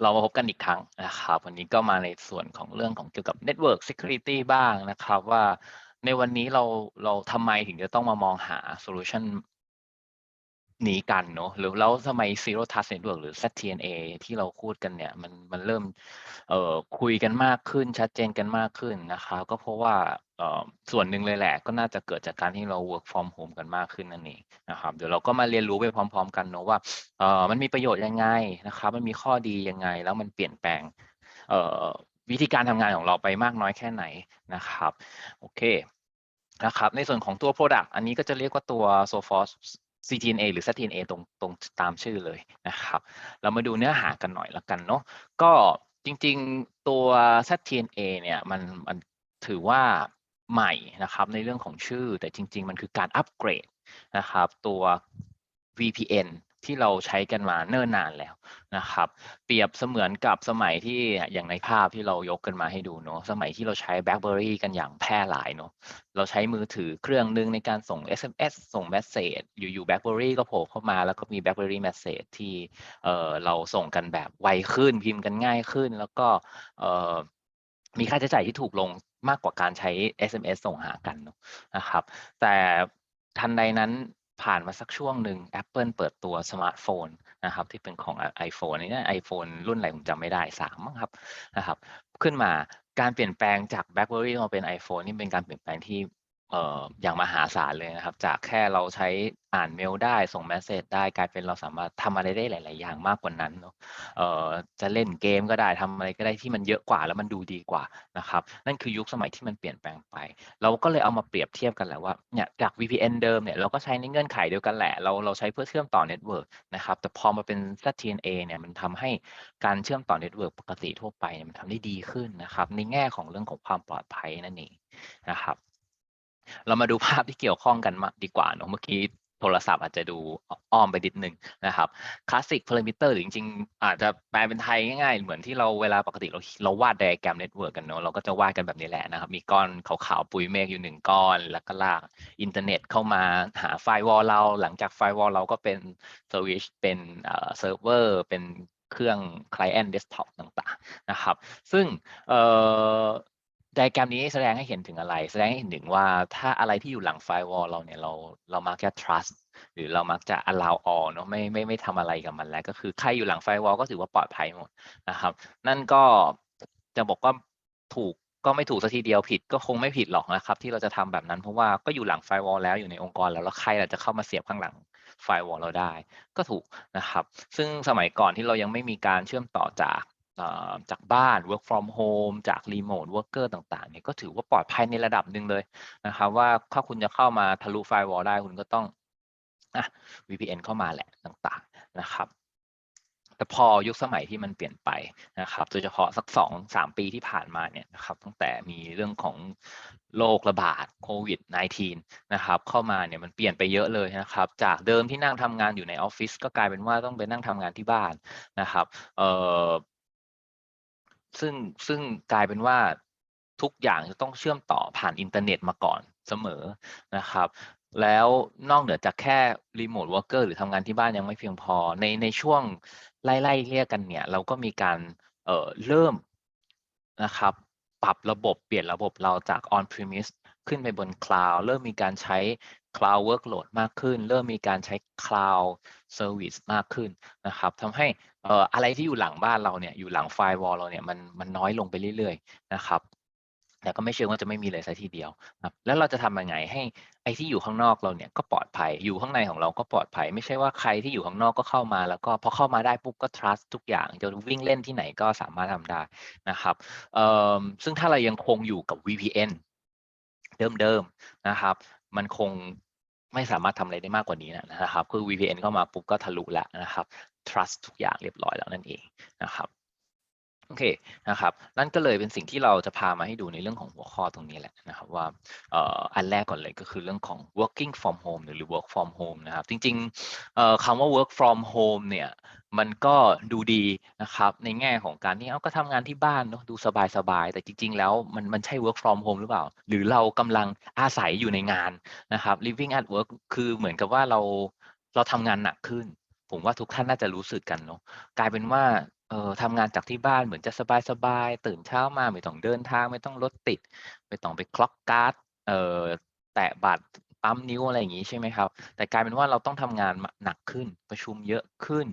เรามาพบกันอีกครั้งนะครับวันนี้ก็มาในส่วนของเรื่องของเกี่ยวกับ Network Security บ้างนะครับ ว่าในวันนี้เราเราทำไมถึงจะต้องมามองหาโซลูชันนี้กันเนาะหรือแล้วทำไม Zero Trust Network หรือ ZTNA ที่เราพูดกันเนี่ยมันมันเริ่มเอ่อคุยกันมากขึ้นชัดเจนกันมากขึ้นนะครับ ก็เพราะว่า ส่วนหนึ่งเลยแหละก็น่าจะเกิดจากการที่เรา work from home กันมากขึ้นนั่นเองนะครับเดี๋ยวเราก็มาเรียนรู้ไปพร้อม ๆ กันเนาะว่าเออมันมีประโยชน์ยังไงนะครับ มันมีข้อดียังไง แล้วมันเปลี่ยนแปลงเออวิธีการทำงานของเราไปมากน้อยแค่ไหนนะครับโอเคนะครับในส่วนของตัว Product อันนี้ก็จะเรียกว่าตัว Sophos CTNA หรือ ZTNA ตรงตรงตามชื่อเลยนะครับ เรามาดูเนื้อหากันหน่อยละกันเนาะก็จริงๆตัว ZTNA เนี่ยมันมันถือว่า ใหม่นะครับในเรื่องของชื่อ แต่จริง ๆ มันคือการอัปเกรดนะครับตัว VPN ที่เราใช้กันมาเนิ่นนานแล้วนะครับ เปรียบเสมือนกับสมัยที่อย่างในภาพที่เรายกกันมาให้ดูเนาะสมัยที่เราใช้ BlackBerry กันอย่างแพร่หลายเนาะเราใช้มือถือเครื่องหนึงในการส่ง SMS ส่ง Message อยู่ๆ BlackBerry ก็โผล่เข้ามาแล้วก็มี BlackBerry Message ที่เอ่อเราส่งกันแบบไวขึ้นพิมพ์กันง่ายขึ้น แล้วก็เอ่อมีค่าใช้จ่ายที่ถูกลง มากกว่าการใช้ SMS ส่งหากันนะครับ แต่ทันใดนั้นผ่านมาสักช่วงหนึ่ง Apple เปิดตัวสมาร์ทโฟนนะครับที่เป็นของ iPhone นี่นี้ไอโฟนรุ่นอะไรผมจำไม่ได้สามมั้งครับนะครับ ขึ้นมาการเปลี่ยนแปลงจาก BlackBerry มาเป็น iPhone นี่เป็นการเปลี่ยนแปลงที่ อย่างมหาศาลเลยนะครับ จากแค่เราใช้อ่านเมลได้ส่งเมสเซจได้กลายเป็นเราสามารถทำอะไรได้หลาย ๆ อย่างมากกว่านั้นเนาะจะเล่นเกมก็ได้ทำอะไรก็ได้ที่มันเยอะกว่าแล้วมันดูดีกว่านะครับ นั่นคือยุคสมัยที่มันเปลี่ยนแปลงไป เราก็เลยเอามาเปรียบเทียบกันแหละว่าเนี่ยจาก VPN เดิมเนี่ยเราก็ใช้ในเงื่อนไขเดียวกันแหละ เราเราใช้เพื่อเชื่อมต่อเน็ตเวิร์กนะครับแต่พอมาเป็น ZTNA เนี่ยมันทำให้การเชื่อมต่อเน็ตเวิร์กปกติทั่วไปเนี่ยมันทำได้ดีขึ้นนะครับในแง่ของเรื่องของความปลอดภัยนั่นเองนะครับ เรามาดูภาพที่เกี่ยวข้องกันมาดีกว่าเนอะเมื่อกี้โทรศัพท์อาจจะดูอ้อมไปนิดนึงนะครับคลาสสิกพารามิเตอร์หรือจริงๆ อาจจะแปลเป็นไทยง่ายๆ เหมือนที่เราเวลาปกติเราเราวาดไดอะแกรมเน็ตเวิร์กกันเนอะเราก็จะวาดกันแบบนี้แหละนะครับ มีก้อนขาวๆ ปุยเมฆอยู่หนึ่งก้อน แล้วก็ลากอินเทอร์เน็ตเข้ามาหาไฟวอลเรา หลังจากไฟวอลเราก็เป็นสวิชเป็นเอ่อเซิร์ฟเวอร์เป็นเครื่อง client desktop ต่างๆ นะครับ ซึ่งเอ่อ ไดแกรมนี้แสดงให้เห็นถึงอะไร แสดงให้เห็นถึงว่าถ้าอะไรที่อยู่หลังไฟวอลเราเนี่ยเราเรามักจะ trust หรือเรามักจะ allow all เนาะไม่ไม่ไม่ทำอะไรกับมันแล้ว ก็คือใครอยู่หลังไฟวอลก็ถือว่าปลอดภัยหมดนะครับ นั่นก็จะบอกว่าถูกก็ไม่ถูกสัทีเดียวผิดก็คงไม่ผิดหรอกนะครับ ที่เราจะทำแบบนั้นเพราะว่าก็อยู่หลังไฟวอลแล้วอยู่ในองค์กรแล้วแล้วใครล่ะจะเข้ามาเสียบข้างหลังไฟวอลเราได้ ก็ถูกนะครับ ซึ่งสมัยก่อนที่เรายังไม่มีการเชื่อมต่อจาก จากบ้าน work from home จาก remote worker ต่างๆเนี่ยก็ถือว่าปลอดภัยในระดับหนึ่งเลยนะครับว่าถ้าคุณจะเข้ามาทะลุไฟวอลได้คุณก็ต้องอะ VPN เข้ามาแหละต่างๆนะครับแต่พอยุคสมัยที่มันเปลี่ยนไปนะครับโดยเฉพาะสักสองสามปีที่ผ่านมาเนี่ยนะครับตั้งแต่มีเรื่องของโรคระบาดโควิด -19 นะครับเข้ามาเนี่ยมันเปลี่ยนไปเยอะเลยนะครับจากเดิมที่นั่งทำงานอยู่ในออฟฟิศก็กลายเป็นว่าต้องไปนั่งทำงานที่บ้านนะครับเอ่อ ซึ่งซึ่งกลายเป็นว่าทุกอย่างจะต้องเชื่อมต่อผ่านอินเทอร์เน็ตมาก่อนเสมอนะครับ แล้วนอกเหนือจากแค่รีโมทวอร์กเกอร์หรือทำงานที่บ้านยังไม่เพียงพอ ในในช่วงไล่ๆเรียกกันเนี่ย เราก็มีการเอ่อเริ่มนะครับ ปรับระบบเปลี่ยนระบบเราจาก on premise ขึ้นไปบน cloud เริ่มมีการใช้ cloud workload มากขึ้น เริ่มมีการใช้ cloud service มากขึ้นนะครับทำให้ เอ่ออะไรที่อยู่หลังบ้านเราเนี่ยอยู่หลังไฟวอลเราเนี่ยมันมันน้อยลงไปเรื่อยๆนะครับแต่ก็ไม่เชิงว่าจะไม่มีเลยซะทีเดียวครับแล้วเราจะทำยังไงให้ไอ้ที่อยู่ข้างนอกเราเนี่ยก็ปลอดภัยอยู่ข้างในของเราก็ปลอดภัย ไม่ใช่ว่าใครที่อยู่ข้างนอกก็เข้ามา แล้วก็พอเข้ามาได้ปุ๊บก็ trust ทุกอย่างจะวิ่งเล่นที่ไหนก็สามารถทำได้นะครับเอ่อซึ่งถ้าเรายังคงอยู่กับ VPN เดิมๆนะครับ มันคง ไม่สามารถทำอะไรได้มากกว่านี้นะครับ คือ VPN เข้ามาปุ๊บก็ทะลุแล้วนะครับ trust ทุกอย่างเรียบร้อยแล้วนั่นเองนะครับโอเคนะครับนั่นก็เลยเป็นสิ่งที่เราจะพามาให้ดูในเรื่องของหัวข้อตรงนี้แหละนะครับว่าอ,อันแรกก่อนเลยก็คือเรื่องของ working from home หรือ work from home นะครับ จริงๆคำว่า work from home เนี่ย มันก็ดูดีนะครับ ในแง่ของการที่เอาก็ทำงานที่บ้านเนาะดูสบายๆ แต่จริง ๆ แล้วมันมันใช่ work from home หรือเปล่า หรือเรากำลังอาศัยอยู่ในงานนะครับ living at work คือเหมือนกับว่าเราเราทำงานหนักขึ้น ผมว่าทุกท่านน่าจะรู้สึกกันเนาะกลายเป็นว่าเอ่อทำงานจากที่บ้านเหมือนจะสบายๆ ตื่นเช้ามาไม่ต้องเดินทางไม่ต้องรถติด ไม่ต้องไปคล็อกการ์ดเอ่อแตะบัตรปั๊มนิ้วอะไรอย่างงี้ใช่ไหมครับ แต่กลายเป็นว่าเราต้องทำงานหนักขึ้นประชุมเยอะขึ้น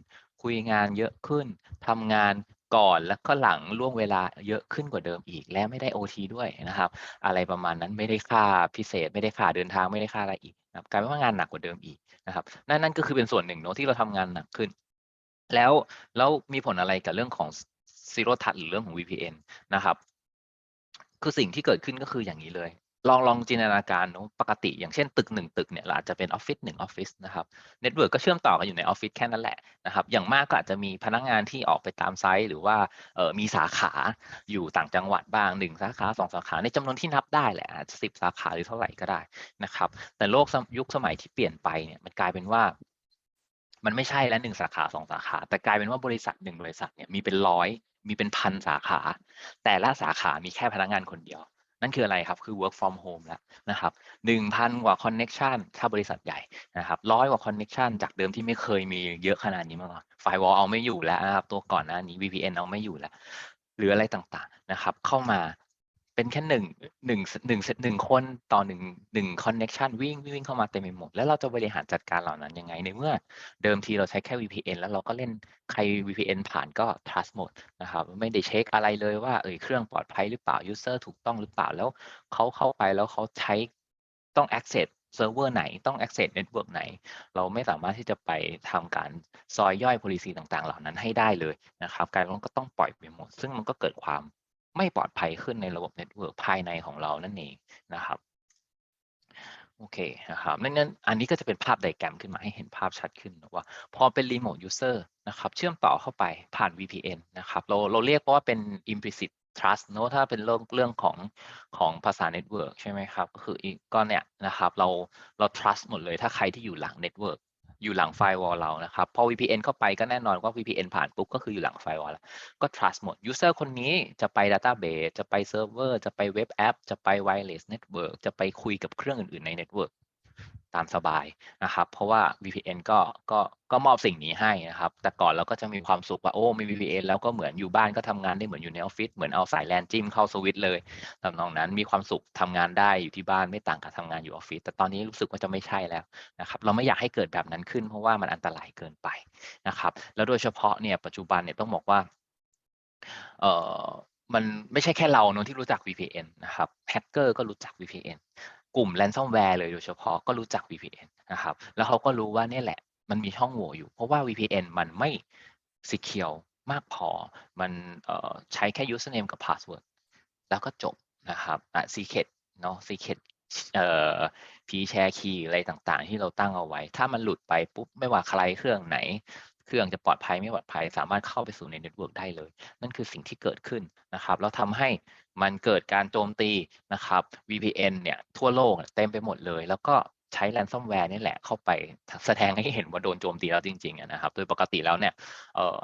คุยงานเยอะขึ้นทำงานก่อนแล้วก็หลังล่วงเวลาเยอะขึ้นกว่าเดิมอีก และไม่ได้โอทีด้วยนะครับ อะไรประมาณนั้นไม่ได้ค่าพิเศษ ไม่ได้ค่าเดินทางไม่ได้ค่าอะไรอีกนะครับกลายเป็นว่างานหนักกว่าเดิมอีกนะครับนั่นนั่นก็คือเป็นส่วนหนึ่งเนาะที่เราทำงานหนักขึ้น แล้วแล้วมีผลอะไรกับเรื่องของ Z Zero Touch หรือเรื่องของ VPN นะครับ คือสิ่งที่เกิดขึ้นก็คืออย่างงี้เลย ลองลองจินตนาการนาะปกติ อย่างเช่นตึก1ตึกเนี่ยเราอาจจะเป็นออฟฟิศ1ออฟฟิศนะครับเน็ตเวิร์กก็เชื่อมต่อกันอยู่ในออฟฟิศแค่นั้นแหละนะครับอย่างมากก็อาจจะมีพนักงานที่ออกไปตามไซต์ หรือว่าออมีสาขาอยู่ต่างจังหวัดบ้าง1สาขา2สาขาในจำนวนที่นับได้แหละอาจจะ10สาขาหรือเท่าไหร่ก็ได้นะครับแต่โลกยุคสมัยที่เปลี่ยนไปเนี่ยมันกลายเป็นว่ามันไม่ใช่แล้ว1สาขา2สาขา แต่กลายเป็นว่าบริษัท1บริษัทเนี่ยมีเป็น100มีเป็น1,000สาขา แต่ละสาขามีแค่พนักงานคนเดียว นั่นคืออะไรครับคือ work from home แล้วนะครับ1,000 กว่า connection ถ้าบริษัทใหญ่นะครับร้อยกว่า connection จากเดิมที่ไม่เคยมีเยอะขนาดนี้มาก่อน Firewall เอาไม่อยู่แล้วนะครับตัวก่อนหน้านี้ VPN เอาไม่อยู่แล้วหรืออะไรต่างๆนะครับ เข้ามา เป็นแค่1 1ส1ส1คนต่อ1 1คอนเน็กชันวิ่งวิ่งเข้ามาเต็มไปหมด แล้วเราจะบริหารจัดการเหล่านั้นยังไง?ในเมื่อเดิมทีเราใช้แค่ VPN แล้วเราก็เล่นใคร VPN ผ่านก็ trust หมดนะครับไม่ได้เช็กอะไรเลยว่าเอ่อเครื่องปลอดภัยหรือเปล่ายูสเซอร์ถูกต้องหรือเปล่าแล้วเขาเข้าไปแล้วเขาใช้ต้อง access เซิร์ฟเวอร์ไหนต้อง access เน็ตเวิร์กไหน เราไม่สามารถที่จะไปทำการซอยย่อย Policy ต่างๆ เหล่านั้นให้ได้เลยนะครับกายเป็นว่าก็ต้องปล่อยไปหมด ซึ่งมันก็เกิดความ ไม่ปลอดภัยขึ้นในระบบเน็ตเวิร์กภายในของเรานั่นเองนะครับโอเคนะครับนั่นนั่นอันนี้ก็จะเป็นภาพ diagram ขึ้นมาให้เห็นภาพชัดขึ้นว่าพอเป็น remote user นะครับเชื่อมต่อเข้าไปผ่าน VPN นะครับเราเราเรียกว่าเป็น implicit trust เนาะถ้าเป็นเรื่องเรื่องของของภาษาเน็ตเวิร์กใช่ไหมครับก็คืออีกก็เนี่ยนะครับเราเรา trust หมดเลยถ้าใครที่อยู่หลัง อยู่หลังไฟร์วอลเรานะครับ พอ VPN เข้าไปก็แน่นอนว่า VPN ผ่านปุ๊บก็คืออยู่หลังไฟร์วอลแล้วก็ trust หมดยูสเซอร์คนนี้จะไปดัตตาเบสจะไปเซิร์ฟเวอร์จะไปเว็บแอปจะไป wireless network จะไปคุยกับเครื่องอื่นๆในเน็ ตเวิร์กตามสบายนะครับ เพราะว่า VPN ก็ก็ก็มอบสิ่งนี้ให้นะครับ แต่ก่อนเราก็จะมีความสุขว่าโอ้มี VPN แล้วก็เหมือนอยู่บ้านก็ทำงานได้เหมือนอยู่ในออฟฟิศเหมือนเอาสาย LAN จิ้มเข้าสวิตช์เลยทำนองนั้นมีความสุขทำงานได้อยู่ที่บ้านไม่ต่างกับทำงานอยู่ออฟฟิศแต่ตอนนี้รู้สึกว่าจะไม่ใช่แล้วนะครับ เราไม่อยากให้เกิดแบบนั้นขึ้น เพราะว่ามันอันตรายเกินไปนะครับ แล้วโดยเฉพาะเนี่ยปัจจุบันเนี่ยต้องบอกว่าเอ่อมันไม่ใช่แค่เราเนาะที่รู้จัก VPN นะครับ Hacker ก็รู้จัก VPN กลุ่ม Ransomware เลยโดยเฉพาะก็รู้จัก VPN นะครับ แล้วเขาก็รู้ว่าเนี่ยแหละ มันมีช่องโหว่อยู่ เพราะว่า VPN มันไม่ secure มากพอ มันใช้แค่ username กับ password แล้วก็จบนะครับอ่า secret เนาะ secret เอ่อ P-share key อะไรต่างๆ ที่เราตั้งเอาไว้ ถ้ามันหลุดไปปุ๊บ ไม่ว่าใครเครื่องไหน เครื่องจะปลอดภัยไม่ปลอดภัย สามารถเข้าไปสู่ในเน็ตเวิร์กได้เลย นั่นคือสิ่งที่เกิดขึ้นนะครับ แล้วทำให้ มันเกิดการโจมตีนะครับ VPN เนี่ยทั่วโลกเต็มไปหมดเลย แล้วก็ใช้แรนซัมแวร์นี่แหละเข้าไปแสดงให้เห็นว่าโดนโจมตีแล้วจริงๆนะครับ โดยปกติแล้วเนี่ย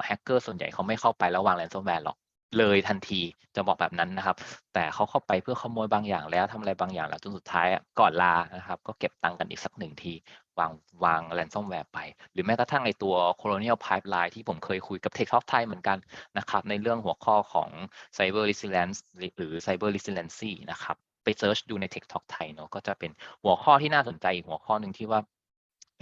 แฮกเกอร์ส่วนใหญ่เขาไม่เข้าไปแล้ววาง Ransomware หรอก เลยทันทีจะบอกแบบนั้นนะครับ แต่เขาเข้าไปเพื่อขโมยบางอย่างแล้วทำอะไรบางอย่างแล้วจนสุดท้ายก่อนลานะครับ ก็เก็บตังค์กันอีกสัก1ที วางวาง Ransomware ไป หรือแม้กระทั่งไอตัว Colonial Pipeline ที่ผมเคยคุยกับ Tech Talk Thai เหมือนกันนะครับ ในเรื่องหัวข้อของ Cyber Resilience หรือ Cyber Resiliency นะครับ ไปเซิร์ชดูใน Tech Talk Thai เนาะก็จะเป็นหัวข้อที่น่าสนใจอีกหัวข้อหนึ่งที่ว่า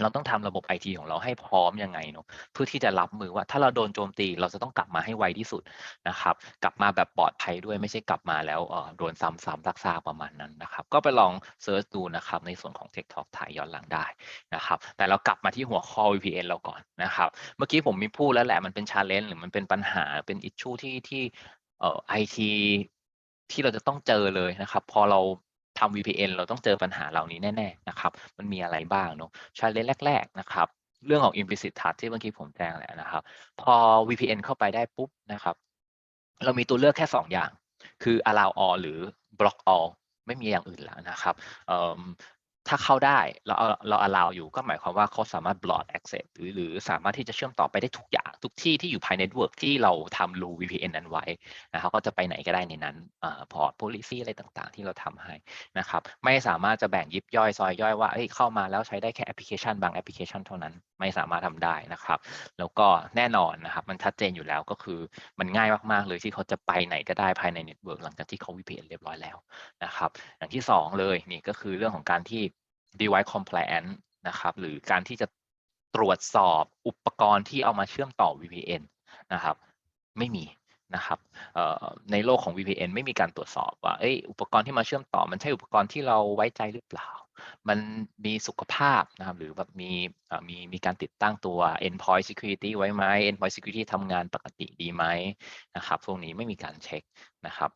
เราต้องทำระบบไอทีของเราให้พร้อมยังไงเนาะเพื่อที่จะรับมือว่าถ้าเราโดนโจมตีเราจะต้องกลับมาให้ไวที่สุดนะครับ กลับมาแบบปลอดภัยด้วยไม่ใช่กลับมาแล้วโดนซ้ำๆซากๆประมาณนั้นนะครับ ก็ไปลองเซิร์ชดูนะครับในส่วนของ Tech Talk Thai ย้อนหลังได้นะครับ แต่เรากลับมาที่หัวข้อ VPN เราก่อนนะครับ เมื่อกี้ผมมีพูดแล้วแหละมันเป็น challenge หรือมันเป็นปัญหาเป็น issue ที่ที่เอ่อไอทีที่เราจะต้องเจอเลยนะครับ พอเรา ทำ VPN เราต้องเจอปัญหาเหล่านี้แน่ๆนะครับ มันมีอะไรบ้างเนาะชาเลนจ์แรก ๆ นะครับ เรื่องของ implicit trust ที่เมื่อกี้ผมแจ้งแหละนะครับ พอ VPN เข้าไปได้ปุ๊บนะครับ เรามีตัวเลือกแค่ 2 อย่าง คือ allow all หรือ block all ไม่มีอย่างอื่นแล้วนะครับ ถ้าเข้าได้เราเอาเรา allow อยู่ก็หมายความว่าเขาสามารถ block access หรือหรือสามารถที่จะเชื่อมต่อไปได้ทุกอย่าง ทุกที่ที่อยู่ภายใน network ที่เราทำ rule VPN นั้นไว้นะครับก็จะไปไหนก็ได้ในนั้นพอร์ต policy อะไรต่างๆ ที่เราทำให้นะครับไม่สามารถจะแบ่งยิบย่อยซอยย่อยว่าเอ้ยเข้ามาแล้วใช้ได้แค่แอปพลิเคชันบางแอปพลิเคชันเท่านั้นไม่สามารถทำได้นะครับ แล้วก็แน่นอนนะครับมันชัดเจนอยู่แล้วก็คือมันง่ายมากๆเลยที่เขาจะไปไหนก็ได้ภายในเน็ตเวิร์กหลังจากที่เขา VPN เรียบร้อยแล้วนะครับอย่างที่สองเลยนี่ก็คือเรื่องของการที่ device compliance นะครับ หรือการที่จะตรวจสอบอุปกรณ์ที่เอามาเชื่อมต่อ VPN นะครับ ไม่มีนะครับในโลกของ VPN ไม่มีการตรวจสอบว่าอ,อุปกรณ์ที่มาเชื่อมต่อ มันใช่อุปกรณ์ที่เราไว้ใจหรือเปล่า มันมีสุขภาพนะครับ หรือแบบมีมีมีการติดตั้งตัว endpoint security ไว้ไหม endpoint security ทำงานปกติดีไหมนะครับ พวกนี้ไม่มีการเช็คนะครับ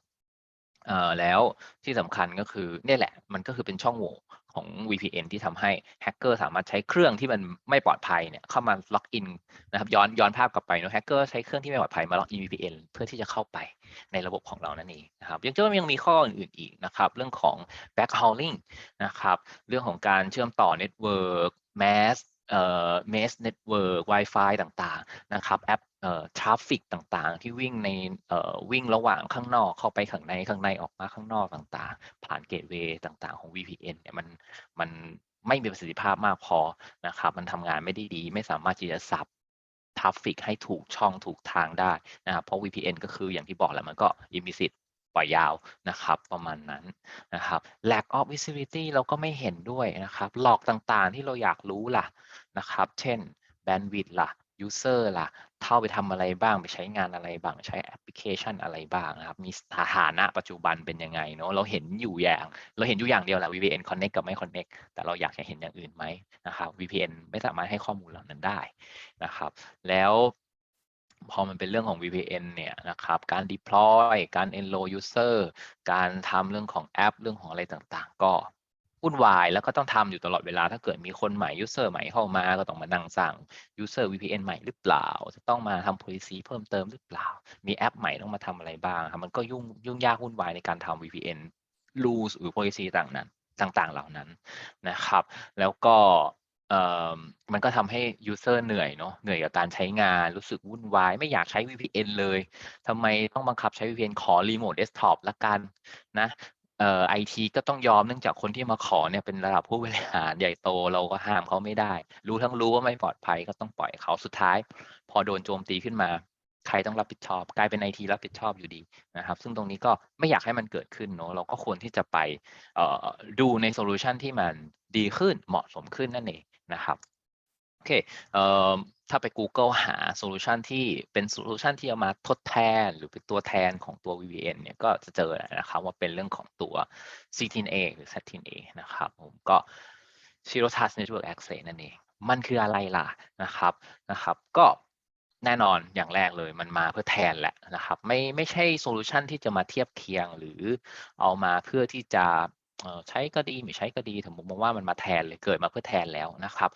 แล้วที่สำคัญก็คือเนี่ยแหละมันก็คือเป็นช่องโหว่ ของ VPN ที่ทำให้แฮกเกอร์สามารถใช้เครื่องที่มันไม่ปลอดภัยเนี่ยเข้ามาล็อกอินนะครับย้อนย้อนภาพกลับไปเนาะแฮกเกอร์ใช้เครื่องที่ไม่ปลอดภัยมาล็อกอิน VPN เพื่อที่จะเข้าไปในระบบของเรานั่นเองนะครับยังจะยังมีข้ออื่นๆอีกนะครับ เรื่องของ backhauling นะครับเรื่องของการเชื่อมต่อ network mass เอ่อ mesh network Wi-Fi ต่างๆนะครับแอปเอ่อทราฟฟิกต่างๆ ที่วิ่งในเอ่อวิ่งระหว่างข้างนอกเข้าไปข้างในข้างในออกมาข้างนอกต่างๆ ผ่านเกตเวย์ต่างๆของ VPN เนี่ยมันมันไม่มีประสิทธิภาพมากพอนะครับ มันทำงานไม่ได้ดี ไม่สามารถที่จะสับทราฟฟิกให้ถูกช่องถูกทางได้นะครับ เพราะ VPN ก็คืออย่างที่บอกแหละมันก็ implicit ปล่อยยาวนะครับ ประมาณนั้นนะครับ lack of visibility เราก็ไม่เห็นด้วยนะครับ หลอกต่างๆที่เราอยากรู้ล่ะนะครับ เช่น bandwidth ล่ะ user ล่ะ เข้าไปทำอะไรบ้างไปใช้งานอะไรบ้างใช้แอปพลิเคชันอะไรบ้างนะครับ มีสถานะปัจจุบันเป็นยังไงเนาะเราเห็นอยู่อย่าง เราเห็นอยู่อย่างเดียวแหละ VPN connect กับไม่ connect แต่เราอยากจะเห็นอย่างอื่นไหมนะครับ VPN ไม่สามารถให้ข้อมูลเหล่านั้นได้นะครับ แล้ว พอมันเป็นเรื่องของ VPN เนี่ยนะครับ การ deploy การ enroll user การทำเรื่องของแอป เรื่องของอะไรต่างๆ ก็วุ่นวายแล้วก็ต้องทำอยู่ตลอดเวลา ถ้าเกิดมีคนใหม่ user ใหม่เข้ามา ก็ต้องมานั่งสั่ง user VPN ใหม่หรือเปล่า จะต้องมาทำ policy เพิ่มเติมหรือเปล่า มีแอปใหม่ต้องมาทำอะไรบ้างครับมันก็ยุ่งยุ่งยากวุ่นวายในการทำ VPN rules หรือ policy ต่างนั้นต่างๆ เหล่านั้นนะครับ แล้วก็ มันก็ทำให้ user เหนื่อยเนาะเหนื่อยกับการใช้งานรู้สึกวุ่นวาย ไม่อยากใช้ VPN เลยทำไมต้องบังคับใช้ VPN ขอ remote desktop ละกันนะเอ่อไอทีก็ต้องยอมเนื่องจากคนที่มาขอเนี่ยเป็นระดับผู้บริหารใหญ่โตเราก็ห้ามเขาไม่ได้ รู้ทั้งรู้ว่าไม่ปลอดภัยก็ต้องปล่อยเขาสุดท้าย พอโดนโจมตีขึ้นมา ใครต้องรับผิดชอบ กลายเป็นไอทีรับผิดชอบอยู่ดีนะครับ ซึ่งตรงนี้ก็ไม่อยากให้มันเกิดขึ้นเนาะเราก็ควรที่จะไปดูในโซลูชันที่มันดีขึ้นเหมาะสมขึ้นนั่นเอง นะครับโอเคเอ่อถ้าไป Google หาโซลูชันที่เป็นโซลูชันที่เอามาทดแทนหรือเป็นตัวแทนของตัว VPN เนี่ยก็จะเจอนะครับว่าเป็นเรื่องของตัว C10A หรือ Z10A นะครับผมก็ Zero Trust Network Access นั่นเองมันคืออะไรล่ะนะครับนะครับ ก็แน่นอนอย่างแรกเลยมันมาเพื่อแทนแหละนะครับ ไม่ไม่ใช่โซลูชันที่จะมาเทียบเคียงหรือเอามาเพื่อที่จะ ใช้ก็ดีไม่ใช้ก็ดีผมมองว่ามันมาแทนเลยเกิดมาเพื่อแทนแล้วนะครับ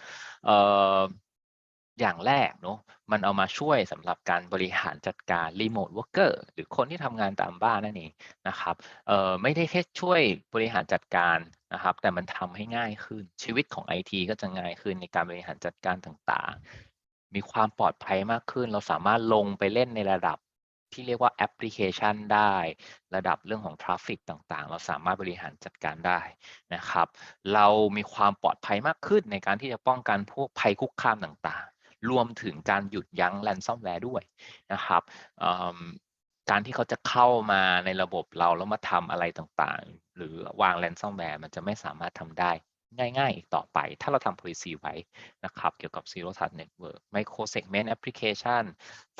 อย่างแรกเนาะมันเอามาช่วยสำหรับการบริหารจัดการรีโมทวอร์กเกอร์หรือคนที่ทำงานตามบ้านนั่นเองนะครับเอ่อไม่ได้แค่ช่วยบริหารจัดการนะครับ แต่มันทำให้ง่ายขึ้นชีวิตของไอทีก็จะง่ายขึ้นในการบริหารจัดการต่างๆ มีความปลอดภัยมากขึ้น เราสามารถลงไปเล่นในระดับ ที่เรียกว่าแอปพลิเคชันได้ ระดับเรื่องของทราฟฟิกต่างๆ เราสามารถบริหารจัดการได้นะครับ เรามีความปลอดภัยมากขึ้นในการที่จะป้องกันพวกภัยคุกคามต่างๆ รวมถึงการหยุดยั้งแรนซอมแวร์ด้วยนะครับการที่เขาจะเข้ามาในระบบเราแล้วมาทำอะไรต่างๆ หรือวางแรนซอมแวร์มันจะไม่สามารถทำได้ ง่ายๆ อีกต่อไป ถ้าเราทำ policy ไว้นะครับ เกี่ยวกับ zero trust network micro segment application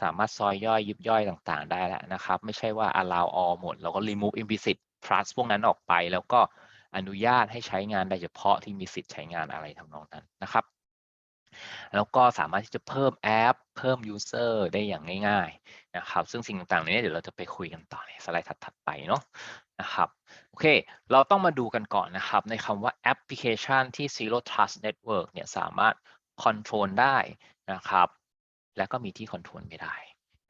สามารถซอยย่อยยิบย่อยต่างๆ ได้แล้วนะครับ ไม่ใช่ว่า allow all หมดแล้วก็ remove implicit trust พวกนั้นออกไป แล้วก็อนุญาตให้ใช้งานได้เฉพาะที่มีสิทธิ์ใช้งานอะไรทำนองนั้นนะครับ แล้วก็สามารถที่จะเพิ่มแอป เพิ่ม user ได้อย่างง่าย ๆ นะครับ ซึ่งสิ่งต่างๆนี้เดี๋ยวเราจะไปคุยกันต่อในสไลด์ถัดๆไปเนาะนะครับ อเค เราต้องมาดูกันก่อนนะครับ ในคำว่าแอปพลิเคชันที่ Zero Trust Network เนี่ยสามารถคอนโทรลได้นะครับ แล้วก็มีที่คอนโทรลไม่ได้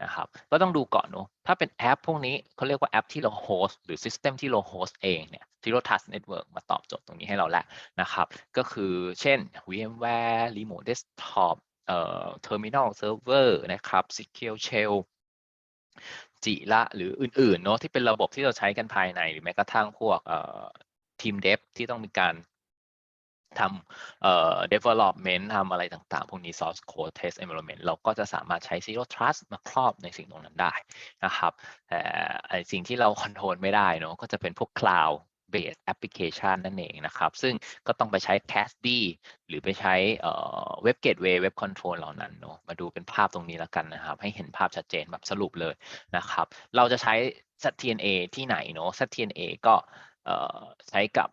นะครับ ก็ต้องดูก่อนเนาะถ้าเป็นแอปพวกนี้เขาเรียกว่าแอปที่เราโฮสต์หรือซิสเต็มที่เราโฮสต์เองเนี่ย Zero Trust Network มาตอบโจทย์ตรงนี้ให้เราแล้วนะครับ ก็คือเช่น VMware Remote Desktop เอ่อ Terminal Server นะครับ Secure Shell จิละหรืออื่นๆเนาะที่เป็นระบบที่เราใช้กันภายในหรือแม้กระทั่งพวกทีมเดฟที่ต้องมีการทำเอ่อ development ทำอะไรต่างๆ พวกนี้ source code test environment เราก็จะสามารถใช้ zero trust มาครอบในสิ่งตรงนั้นได้นะครับแต่สิ่งที่เราคอนโทรลไม่ได้เนาะก็จะเป็นพวก cloud based application นั่นเองนะครับ ซึ่งก็ต้องไปใช้ CASB หรือไปใช้เอ่อ web gateway web control เหล่านั้นเนาะมาดูเป็นภาพตรงนี้แล้วกันนะครับ ให้เห็นภาพชัดเจนแบบสรุปเลยนะครับ เราจะใช้ ZTNA ที่ไหนเนาะ ZTNA ก็เอ่อใช้กับ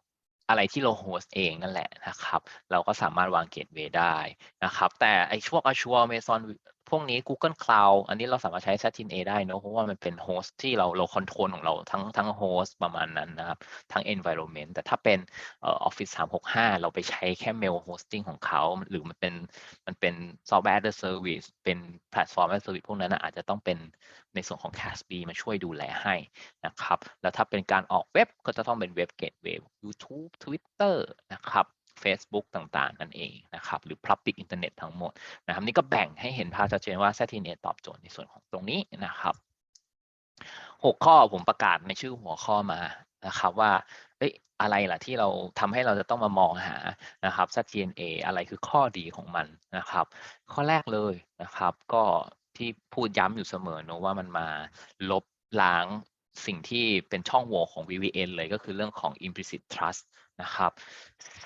อะไรที่เราโฮสต์เองนั่นแหละนะครับ เราก็สามารถวางเกตเวย์ได้นะครับ แต่ไอ้พวก Azure Amazon พวกนี้ Google Cloud อันนี้เราสามารถใช้ ZTNA ได้เนอะเพราะว่ามันเป็นโฮสต์ที่เราเราคอนโทรลของเราทั้งทั้งโฮสต์ประมาณนั้นนะครับ ทั้ง environment แต่ถ้าเป็นเอ่อ Office 365 เราไปใช้แค่ mail hosting ของเขา หรือมันเป็นมันเป็น software as a service เป็น platform as a service พวกนั้นนะอาจจะต้องเป็นในส่วนของ CASB มาช่วยดูแลให้นะครับ แล้วถ้าเป็นการออกเว็บก็จะต้องเป็นเว็บ gateway YouTube Twitter นะครับ Facebook ต่างๆ นั่นเองนะครับ หรือ Public Internet ทั้งหมดนะครับนี่ก็แบ่งให้เห็นภาพชัดเจนว่า ZTNA ตอบโจทย์ในส่วนของตรงนี้นะครับหกข้อผมประกาศในชื่อหัวข้อมานะครับว่าเอ้ยอะไรล่ะที่เราทำให้เราจะต้องมามองหานะครับ ZTNA อะไรคือข้อดีของมันนะครับ ข้อแรกเลยนะครับ ก็ที่พูดย้ำอยู่เสมอเนอะว่ามันมาลบล้างสิ่งที่เป็นช่องโหว่ของ VPN เลยก็คือเรื่องของ implicit trust นะครับ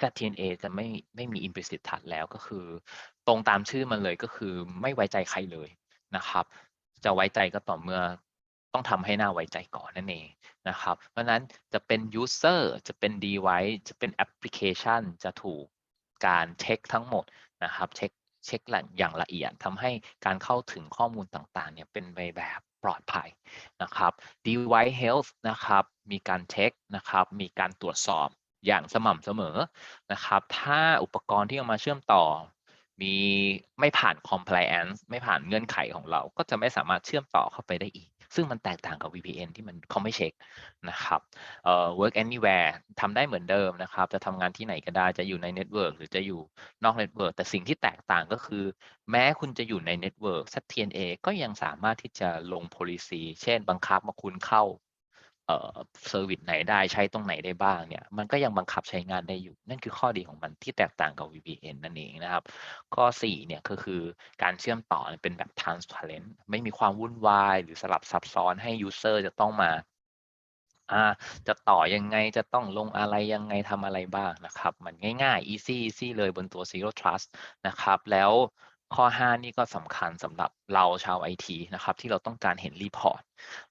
ZTNA จะไม่ไม่มี implicit trust แล้วก็คือ ตรงตามชื่อมันเลยก็คือไม่ไว้ใจใครเลยนะครับ จะไว้ใจก็ต่อเมื่อต้องทำให้หน่าไว้ใจก่อนนั่นเองนะครับ เพราะฉะนั้นจะเป็น user จะเป็น device จะเป็น application จะถูกการเช็คทั้งหมดนะครับเช็คเช็คอย่างละเอียดทำให้การเข้าถึงข้อมูลต่างๆเนี่ยเป็นไปแบบปลอดภัยนะครับ device health นะครับ มีการเช็คนะครับ มีการตรวจสอบ อย่างสม่ำเสมอนะครับ ถ้าอุปกรณ์ที่เอามาเชื่อมต่อ มีไม่ผ่าน compliance ไม่ผ่านเงื่อนไขของเรา ก็จะไม่สามารถเชื่อมต่อเข้าไปได้อีก ซึ่งมันแตกต่างกับ VPN ที่มันเขาไม่เช็คนะครับเอ่อ work anywhere ทำได้เหมือนเดิมนะครับ จะทำงานที่ไหนก็ได้ จะอยู่ใน network หรือจะอยู่นอก network แต่สิ่งที่แตกต่างก็คือ แม้คุณจะอยู่ใน network ZTNA ก็ยังสามารถที่จะลง policy เช่น บังคับมาคุณเข้า เซอร์วิสไหนได้ใช้ตรงไหนได้บ้างเนี่ยมันก็ยังบังคับใช้งานได้อยู่ นั่นคือข้อดีของมันที่แตกต่างกับ VPN นั่นเองนะครับ ข้อ 4 เนี่ยก็คือการเชื่อมต่อเป็นแบบ transparent ไม่มีความวุ่นวาย หรือสลับซับซ้อนให้ user จะต้องมาจะต่อยังไงจะต้องลงอะไรยังไงทำอะไรบ้างนะครับ มันง่ายๆ easy easy เลยบนตัว zero trust นะครับ แล้ว ข้อ 5 นี่ก็สำคัญสำหรับเราชาวไอทีนะครับ ที่เราต้องการเห็นรีพอร์ต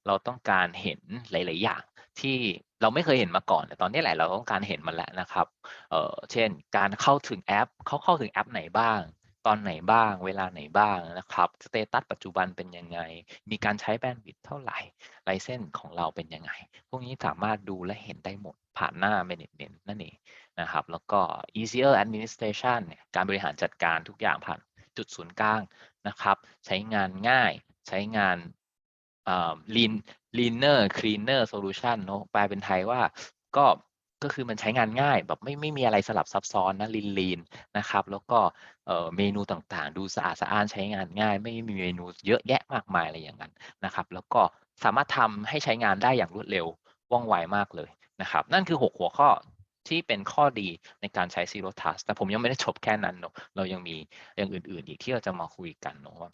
เราต้องการเห็นหลาย ๆ อย่างที่เราไม่เคยเห็นมาก่อน แต่ตอนนี้แหละเราต้องการเห็นมันแล้วนะครับเเช่น การเข้าถึงแอป เขาเข้าถึงแอปไหนบ้าง ตอนไหนบ้าง เวลาไหนบ้างนะครับสเตตัสปัจจุบันเป็นยังไง มีการใช้แบนด์วิดต์เท่าไหร่ไลเซนของเราเป็นยังไง พวกนี้สามารถดูและเห็นได้หมดผ่านหน้า management นั่นเองนะครับ แล้วก็ easier administration เนี่ยการบริหารจัดการทุกอย่างผ่าน จุดศูนย์กลางนะครับ ใช้งานง่ายใช้งานเอ่อ lean leaner cleaner solution เนอะแปลเป็นไทยว่าก็ก็คือมันใช้งานง่ายแบบไม่ไม่มีอะไรสลับซับซ้อนนะ lean lean นะครับ แล้วก็เมนูต่างๆ ดูสะอาดสะอ้านใช้งานง่าย ไม่มีเมนูเยอะแยะมากมายอะไรอย่างนั้นนะครับ แล้วก็สามารถทำให้ใช้งานได้อย่างรวดเร็วว่องไวมากเลยนะครับ นั่นคือ 6 หัวข้อ ที่เป็นข้อดีในการใช้ Zero Trust แต่ผมยังไม่ได้จบแค่นั้นเนาะเรายังมีอย่างอื่น ๆ อีกที่เราจะมาคุยกันเนาะว่า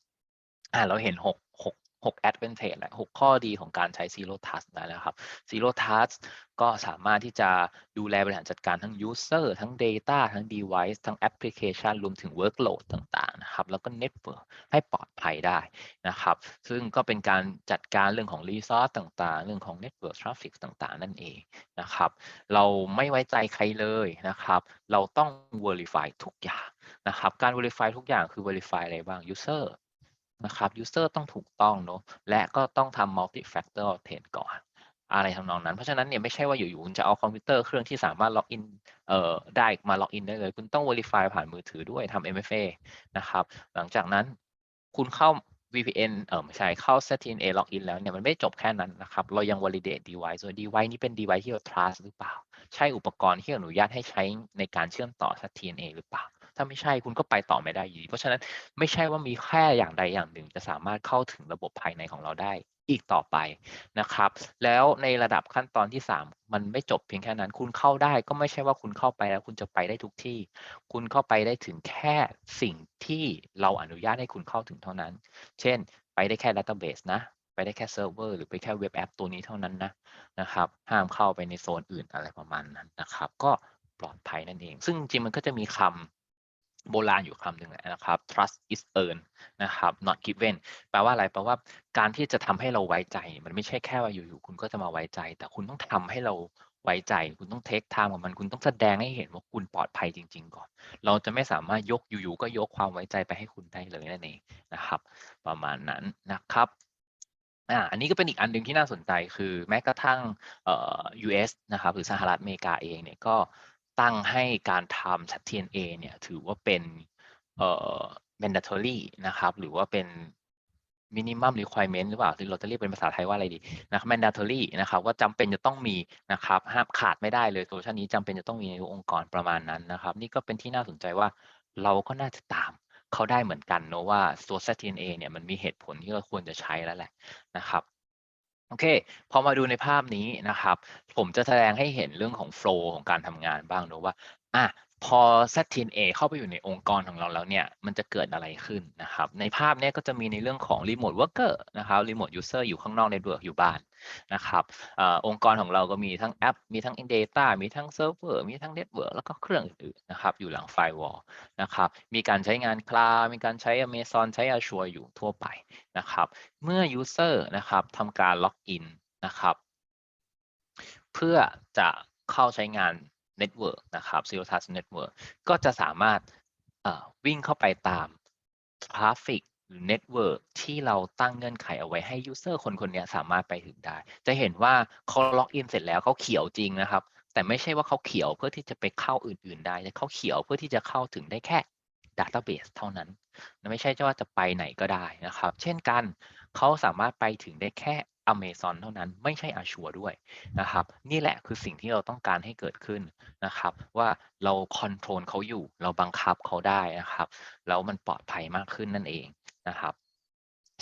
อ่าเราเห็น6 6 6 advantage และ6ข้อดีของการใช้ Zero Trust แล้วนะครับ Zero Trust ก็สามารถที่จะดูแลบริหารจัดการทั้ง User ทั้ง Data ทั้ง Device ทั้ง Application รวมถึง Workload ต่างๆนะครับ แล้วก็ Network ให้ปลอดภัยได้นะครับ ซึ่งก็เป็นการจัดการเรื่องของ Resource ต่างๆ เรื่องของ Network Traffic ต่างๆ นั่นเองนะครับ เราไม่ไว้ใจใครเลยนะครับ เราต้อง Verify ทุกอย่างนะครับ การ Verify ทุกอย่างคือ Verify อะไรบ้าง User นะครับ user ต้องถูกต้องเนอะและก็ต้องทำ multi factor authent ก่อน อะไรทำนองนั้น เพราะฉะนั้นเนี่ยไม่ใช่ว่าอยู่ๆคุณจะเอาคอมพิวเตอร์เครื่องที่สามารถล็อกอินเอ่อได้มาล็อกอินได้เลย คุณต้อง verify ผ่านมือถือด้วยทำ MFA นะครับ หลังจากนั้นคุณเข้า VPN เออไม่ใช่เข้า ZTNA login แล้วเนี่ยมันไม่จบแค่นั้นนะครับ เรายัง validate device ส่วน device นี้เป็น device ที่เรา trust หรือเปล่า ใช่อุปกรณ์ที่อนุญาตให้ใช้ในการเชื่อมต่อ ZTNA หรือเปล่า ถ้าไม่ใช่คุณก็ไปต่อไม่ได้อยู่ดีเพราะฉะนั้นไม่ใช่ว่ามีแค่อย่างใดอย่างหนึ่ง จะสามารถเข้าถึงระบบภายในของเราได้อีกต่อไปนะครับ แล้วในระดับขั้นตอนที่ 3 มันไม่จบเพียงแค่นั้น คุณเข้าได้ก็ไม่ใช่ว่าคุณเข้าไปแล้วคุณจะไปได้ทุกที่ คุณเข้าไปได้ถึงแค่สิ่งที่เราอนุญาตให้คุณเข้าถึงเท่านั้น เช่น ไปได้แค่ database นะ ไปได้แค่เซิร์ฟเวอร์หรือไปแค่เว็บแอปตัวนี้เท่านั้นนะนะครับ ห้ามเข้าไปในโซนอื่นอะไรประมาณนั้นนะครับ ก็ปลอดภัยนั่นเอง ซึ่งจริงมันก็จะมีคำ โบราณอยู่คำหนึ่งนะครับ trust is earned นะครับ not given แปลว่าอะไรแปลว่าการที่จะทำให้เราไว้ใจ มันไม่ใช่แค่ว่าอยู่ๆคุณก็จะมาไว้ใจ แต่คุณต้องทำให้เราไว้ใจ คุณต้องเทคไทม์กับมันคุณต้องแสดงให้เห็นว่าคุณปลอดภัยจริง ๆ ก่อน เราจะไม่สามารถยกอยู่ๆก็ยกความไว้ใจไปให้คุณได้เลยนั่นเองนะครับ ประมาณนั้นนะครับอ่าอันนี้ก็เป็นอีกอันหนึ่งที่น่าสนใจคือแม้กระทั่งเอ่อ US นะครับหรือสหรัฐอเมริกาเองเนี่ยก็ ตั้งให้การทำ ZTNA เนี่ยถือว่าเป็นเอ่อ mandatory นะครับ หรือว่าเป็น minimum requirement หรือเปล่าหรือเราจะเรียกเป็นภาษาไทยว่าอะไรดีนะครับ mandatory นะครับว่าจำเป็นจะต้องมีนะครับห้ามขาดไม่ได้เลยโซลูชันนี้จำเป็นจะต้องมีในองค์กรประมาณนั้นนะครับ นี่ก็เป็นที่น่าสนใจว่าเราก็น่าจะตามเขาได้เหมือนกันเนอะว่าตัว ZTNA เนี่ยมันมีเหตุผลที่เราควรจะใช้แล้วแหละนะครับ โอเค พอมาดูในภาพนี้นะครับ ผมจะแสดงให้เห็นเรื่องของโฟล์ของการทำงานบ้างนะว่า อะ พอ ZTNA เข้าไปอยู่ในองค์กรของเราแล้วเนี่ย มันจะเกิดอะไรขึ้นนะครับ ในภาพเนี้ยก็จะมีในเรื่องของ Remote Worker นะครับ Remote User อยู่ข้างนอกในเวิร์กอยู่บ้านนะครับอองค์กรของเราก็มีทั้งแอป มีทั้ง Data มีทั้งเซิร์ฟเวอร์มีทั้งเน็ตเวิร์กแล้วก็เครื่องอื่นๆนะครับ อยู่หลังไฟวอลนะครับ มีการใช้งานคลาวมีการใช้ Amazon ใช้ Azure อยู่ทั่วไปนะครับ เมื่อ User นะครับทำการล็อกอินนะครับ เพื่อจะเข้าใช้งาน Network นะครับ Zero Trust Network ก็จะสามารถวิ่งเข้าไปตาม Traffic หรือ Network ที่เราตั้งเงื่อนไขเอาไว้ให้ User คนคนนี้สามารถไปถึงได้ จะเห็นว่าเขาล็อกอินเสร็จแล้วเขาเขียวจริงนะครับ แต่ไม่ใช่ว่าเขาเขียวเพื่อที่จะไปเข้าอื่น ๆ ได้เขาเขียวเพื่อที่จะเข้าถึงได้แค่ Database เท่านั้น ไม่ใช่ว่าจะไปไหนก็ได้นะครับ เช่นกันเขาสามารถไปถึงได้แค่ Amazon เท่านั้นไม่ใช่ Azure ด้วยนะครับ นี่แหละคือสิ่งที่เราต้องการให้เกิดขึ้นนะครับ ว่าเราคอนโทรลเขาอยู่ เราบังคับเขาได้นะครับ แล้วมันปลอดภัยมากขึ้นนั่นเองนะครับ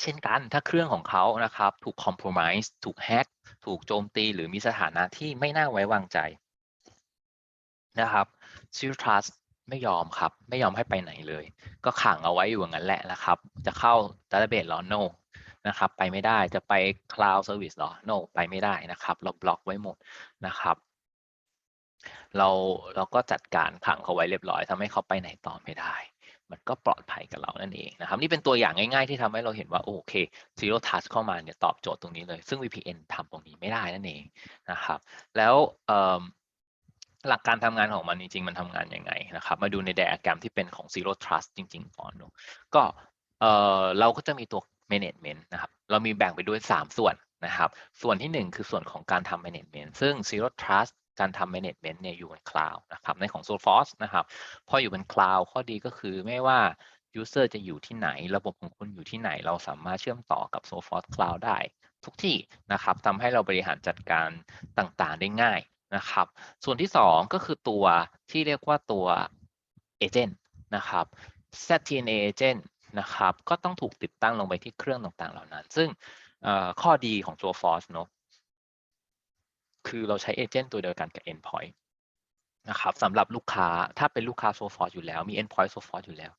เช่นกันถ้าเครื่องของเขานะครับ ถูก compromise ถูกแฮกถูกโจมตีหรือมีสถานะที่ไม่น่าไว้วางใจนะครับ Zero Trust ไม่ยอมครับ ไม่ยอมให้ไปไหนเลย ก็ขังเอาไว้อยู่อย่างนั้นแหละนะครับ จะเข้า database หรอ no น นะครับ ไปไม่ได้จะไป cloud service หรอ no ไปไม่ได้นะครับ เราบล็อกไว้หมดนะครับ เราเราก็จัดการขังเขาไว้เรียบร้อยทำให้เขาไปไหนต่อไม่ได้ มันก็ปลอดภัยกับเรานั่นเองนะครับ นี่เป็นตัวอย่างง่ายๆที่ทำให้เราเห็นว่าโอเค Zero Trust เข้ามาเนี่ยตอบโจทย์ตรงนี้เลย ซึ่ง VPN ทำตรงนี้ไม่ได้นั่นเองนะครับ แล้วหลักการทำงานของมันจริงๆ มันทำงานยังไงนะครับ มาดูในไดอะแกรมที่เป็นของ Zero Trust จริง ๆ ก่อนเนอะก็เออเราก็จะมีตัว management นะครับ เรามีแบ่งไปด้วย 3 ส่วนนะครับ ส่วนที่ 1 คือส่วนของการทำ management ซึ่ง Zero Trust การทำ management เนี่ยอยู่บน cloud นะครับ ในของ Sourceforce นะครับ พออยู่บน cloud ข้อดีก็คือไม่ว่า user จะอยู่ที่ไหน ระบบของคุณอยู่ที่ไหน เราสามารถเชื่อมต่อกับ Sourceforce Cloud ได้ ทุกที่นะครับทำให้เราบริหารจัดการต่างๆ ได้ง่ายนะครับ ส่วนที่ 2 ก็คือตัวที่เรียกว่าตัว agent นะครับ ZTNA agent นะครับ ก็ต้องถูกติดตั้งลงไปที่เครื่องต่างๆ เหล่านั้น ซึ่งข้อดีของตัว Force เนอะคือเราใช้เอเจนต์ตัวเดียวกันกับ Endpoint นะครับสำหรับลูกค้าถ้าเป็นลูกค้า Sourceforce อยู่แล้วมี Endpoint Sourceforce อยู่แล้ว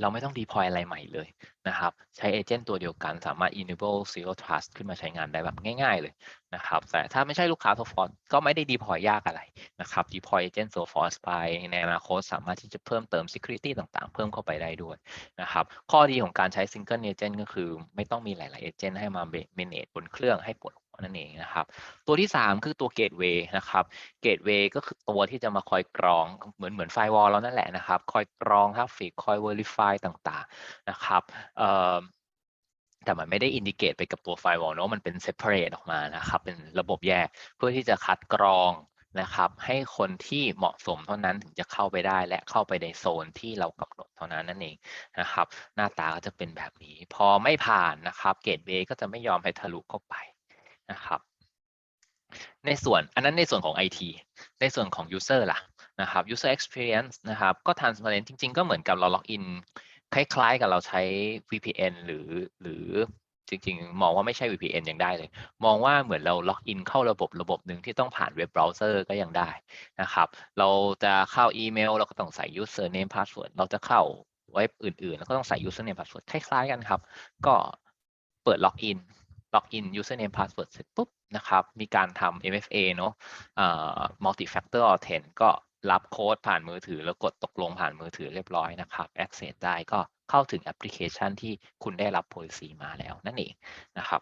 เราไม่ต้อง deploy อะไรใหม่เลยนะครับ ใช้เอเจนต์ตัวเดียวกันสามารถ enable zero trust ขึ้นมาใช้งานได้แบบง่าย ๆเลยนะครับแต่ถ้าไม่ใช่ลูกค้า Sourceforce ก็ไม่ได้ deploy ยากอะไรนะครับ deploy agent Sourceforce ไปในอนาคตสามารถที่จะเพิ่มเติม security ต่างๆ เพิ่มเข้าไปได้ด้วยนะครับ ข้อดีของการใช้ single agent ก็คือ ไม่ต้องมีหลายๆ agent ให้มา manage บนเครื่องให้ปวด นั่นเองนะครับ ตัวที่ 3 คือตัว Gateway นะครับ Gateway ก็คือตัวที่จะมาคอยกรองเหมือนเหมือนไฟวอลแล้วนั่นแหละนะครับ คอยกรองทราฟฟิกคอย Verify ต่างๆนะครับแต่มันไม่ได้อินดิเกตไปกับตัวไฟวอลเนาะมันเป็น separate ออกมานะครับเป็นระบบแยกเพื่อที่จะคัดกรองนะครับให้คนที่เหมาะสมเท่านั้นถึงจะเข้าไปได้และเข้าไปในโซนที่เรากำหนดเท่านั้นนั่นเองนะครับ หน้าตาก็จะเป็นแบบนี้ พอไม่ผ่านนะครับเกตเวย์ก็จะไม่ยอมให้ทะลุเข้าไป นะครับ ในส่วนอันนั้นในส่วนของ IT ในส่วนของ User ล่ะนะครับ User Experience นะครับ ก็ transparent จริง ๆ ก็เหมือนกับเราล็อกอินคล้าย ๆ กับเราใช้ VPN หรือหรือจริง ๆ มองว่าไม่ใช่ VPN ยังได้เลย มองว่าเหมือนเราล็อกอินเข้าระบบระบบหนึ่งที่ต้องผ่านเว็บเบราว์เซอร์ก็ยังได้นะครับ เราจะเข้าอีเมล เราก็ต้องใส่ username password เราจะเข้าเว็บอื่นๆเราก็ต้องใส่ username password คล้าย ๆ กันครับ ก็เปิดล็อกอิน ล็อกอิน username password เสร็จปุ๊บนะครับ มีการทำ MFA เนอะอ่อ multi factor authent ก็รับโค้ดผ่านมือถือ แล้วกดตกลงผ่านมือถือเรียบร้อยนะครับ access ได้ก็เข้าถึงแอปพลิเคชันที่คุณได้รับ policy มาแล้วนั่นเองนะครับ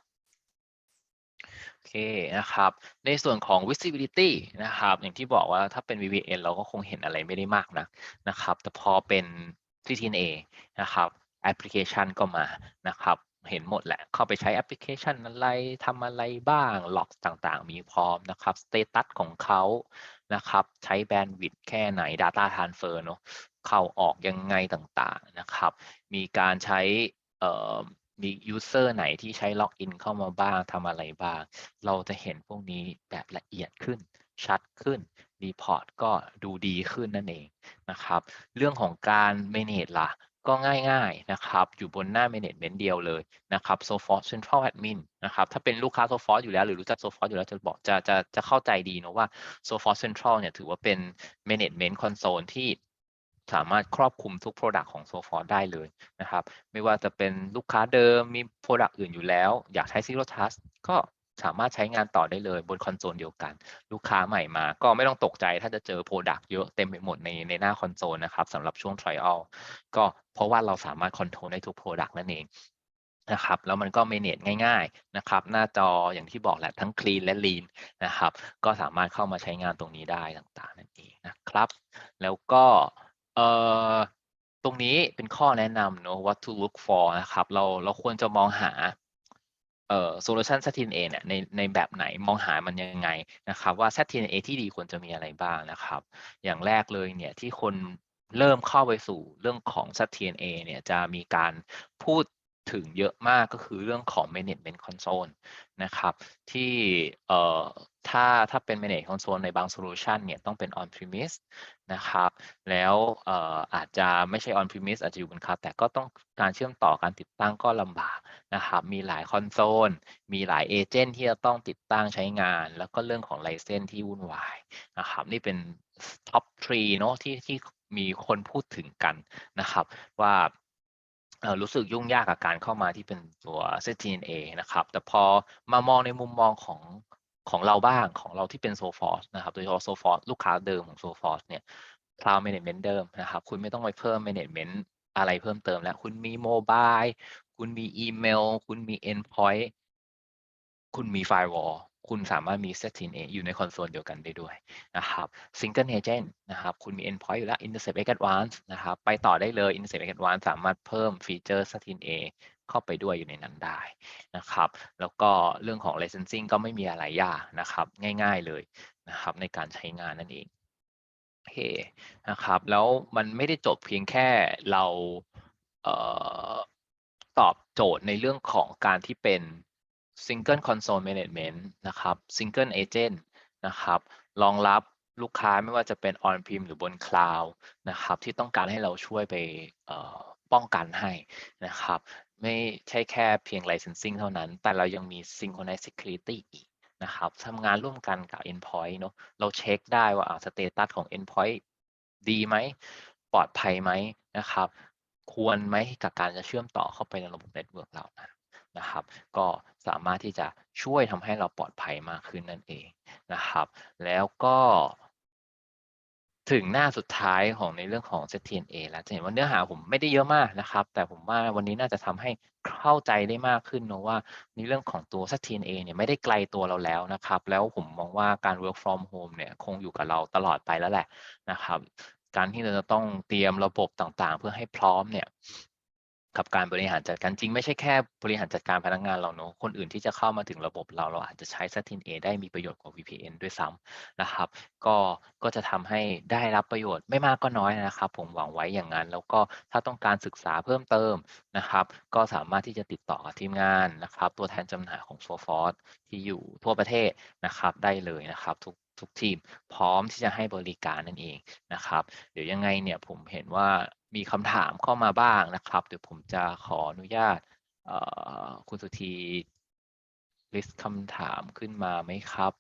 โอเคนะครับ ในส่วนของ visibility นะครับ อย่างที่บอกว่าถ้าเป็น VPN เราก็คงเห็นอะไรไม่ได้มากนะนะครับ แต่พอเป็น CTNA นะครับแอปพลิเคชันก็มานะครับ เห็นหมดแหละ เข้าไปใช้แอปพลิเคชันอะไรทำอะไรบ้างล็อกต่างๆ มีพร้อมนะครับสเตตัสของเขานะครับ ใช้แบนด์วิดต์แค่ไหน Data Transfer เนอะเข้าออกยังไงต่างๆนะครับ มีการใช้มียูเซอร์ไหนที่ใช้ล็อกอินเข้ามาบ้างทำอะไรบ้าง เราจะเห็นพวกนี้แบบละเอียดขึ้น ชัดขึ้นรีพอร์ตก็ดูดีขึ้นนั่นเองนะครับ เรื่องของการ manage ล่ะ ก็ง่ายๆนะครับอยู่บนหน้า management เดียวเลยนะครับ Sophos Central Admin นะครับถ้าเป็นลูกค้า Sophos อยู่แล้วหรือรู้จัก Sophos อยู่แล้วจะบอกจะจะจะเข้าใจดีนะว่า Sophos Central เนี่ยถือว่าเป็น management console ที่สามารถครอบคลุมทุก Product ของ Sophos ได้เลยนะครับ ไม่ว่าจะเป็นลูกค้าเดิมมี Product อื่นอยู่แล้ว อยากใช้ Zero Trust ก็ สามารถใช้งานต่อได้เลยบนคอนโซลเดียวกัน ลูกค้าใหม่มา ก็ไม่ต้องตกใจถ้าจะเจอ Product เยอะเต็มไปหมดในในหน้าคอนโซลนะครับสำหรับช่วง Trial ก็เพราะว่าเราสามารถคอนโทรลได้ทุก Product นั่นเองนะครับแล้วมันก็ manage ง่ายๆนะครับหน้าจออย่างที่บอกแหละทั้ง clean และ lean นะครับก็สามารถเข้ามาใช้งานตรงนี้ได้ต่างๆนั่นเองนะครับ แล้วก็เอ่อตรงนี้เป็นข้อแนะนำเนอะ what to look for นะครับเราเราควรจะมองหา เอ่อ solution ZTNA เนี่ยในในแบบไหนมองหามันยังไงนะครับ ว่า ZTNA ที่ดีควรจะมีอะไรบ้างนะครับ อย่างแรกเลยเนี่ยที่คนเริ่มเข้าไปสู่เรื่องของ ZTNA เนี่ยจะมีการพูด ถึงเยอะมากก็คือเรื่องของ management console นะครับ ที่เอ่อถ้าถ้าเป็น management console ในบาง solution เนี่ยต้องเป็น on premise นะครับ แล้วเอ่ออาจจะไม่ใช่ on premise อาจจะอยู่บนคลาวด์แต่ก็ต้องการเชื่อมต่อการติดตั้งก็ลำบากนะครับ มีหลายคอนโซลมีหลายเอเจนต์ที่จะต้องติดตั้งใช้งาน แล้วก็เรื่องของไลเซนที่วุ่นวายนะครับ นี่เป็น top 3เนาะที่ที่มีคนพูดถึงกันนะครับ ว่า รู้สึกยุ่งยากกับการเข้ามาที่เป็นตัว ZTNA นะครับ แต่พอมามองในมุมมองของของเราบ้างของเราที่เป็น Sophos นะครับ โดยเฉพาะ Sophos ลูกค้าเดิมของ Sophos เนี่ย Cloud Management เดิมนะครับ คุณไม่ต้องไปเพิ่ม Management อะไรเพิ่มเติมแล้ว คุณมีโมบายคุณมีอีเมล คุณมี Endpoint คุณมี Firewall คุณสามารถมี ZTNA อยู่ในคอนโซลเดียวกันได้ด้วยนะครับ Single Agent นะครับ คุณมี Endpoint อยู่แล้ว Intercept X Advanced นะครับ ไปต่อได้เลย Intercept X Advanced สามารถเพิ่มฟีเจอร์ ZTNA เข้าไปด้วยอยู่ในนั้นได้นะครับ แล้วก็เรื่องของ Licensing ก็ไม่มีอะไรยากนะครับ ง่ายๆเลยนะครับในการใช้งานนั่นเองโอเคนะครับ แล้วมันไม่ได้จบเพียงแค่เราเออตอบโจทย์ในเรื่องของการที่เป็น Single Console Management นะครับ Single Agent นะครับรองรับลูกค้าไม่ว่าจะเป็น On Prem หรือบน Cloud นะครับที่ต้องการให้เราช่วยไปป้องกันให้นะครับ ไม่ใช่แค่เพียง Licensing เท่านั้น แต่เรายังมี Synchronized Security อีกนะครับทำงานร่วมกันกับ Endpoint เนอะเราเช็คได้ว่าอ่า Status ของ Endpoint ดีไหมปลอดภัยไหมนะครับ ควรไหมกับการจะเชื่อมต่อเข้าไปในระบบเน็ตเวิร์กเรานะ นะครับ ก็สามารถที่จะช่วยทำให้เราปลอดภัยมากขึ้นนั่นเองนะครับ แล้วก็ถึงหน้าสุดท้ายของในเรื่องของ ZTNA แล้วจะเห็นว่าเนื้อหาผมไม่ได้เยอะมากนะครับ แต่ผมว่าวันนี้น่าจะทำให้เข้าใจได้มากขึ้นเนอะว่าในเรื่องของตัว ZTNA เนี่ยไม่ได้ไกลตัวเราแล้วนะครับ แล้วผมมองว่าการ work from home เนี่ยคงอยู่กับเราตลอดไปแล้วแหละนะครับ การที่เราจะต้องเตรียมระบบต่างๆ เพื่อให้พร้อมเนี่ย กับการบริหารจัดการจริงไม่ใช่แค่บริหารจัดการพนักงานเราเนอะคนอื่นที่จะเข้ามาถึงระบบเราเราอาจจะใช้ s a t i n A ได้มีประโยชน์กว่า VPN ด้วยซ้ำนะครับ ก็ก็จะทำให้ได้รับประโยชน์ไม่มากก็น้อยนะครับ ผมหวังไว้อย่างนั้น แล้วก็ถ้าต้องการศึกษาเพิ่มเติมนะครับ ก็สามารถที่จะติดต่อกับทีมงานนะครับ ตัวแทนจำหน่ายของ s o f o r ที่อยู่ทั่วประเทศนะครับได้เลยนะครับ ทุก ทุกทีมพร้อมที่จะให้บริการนั่นเองนะครับ เดี๋ยวยังไงเนี่ยผมเห็นว่ามีคำถามเข้ามาบ้างนะครับ เดี๋ยวผมจะขออนุญาตคุณสุธีลิสต์คำถามขึ้นมาไหมครับ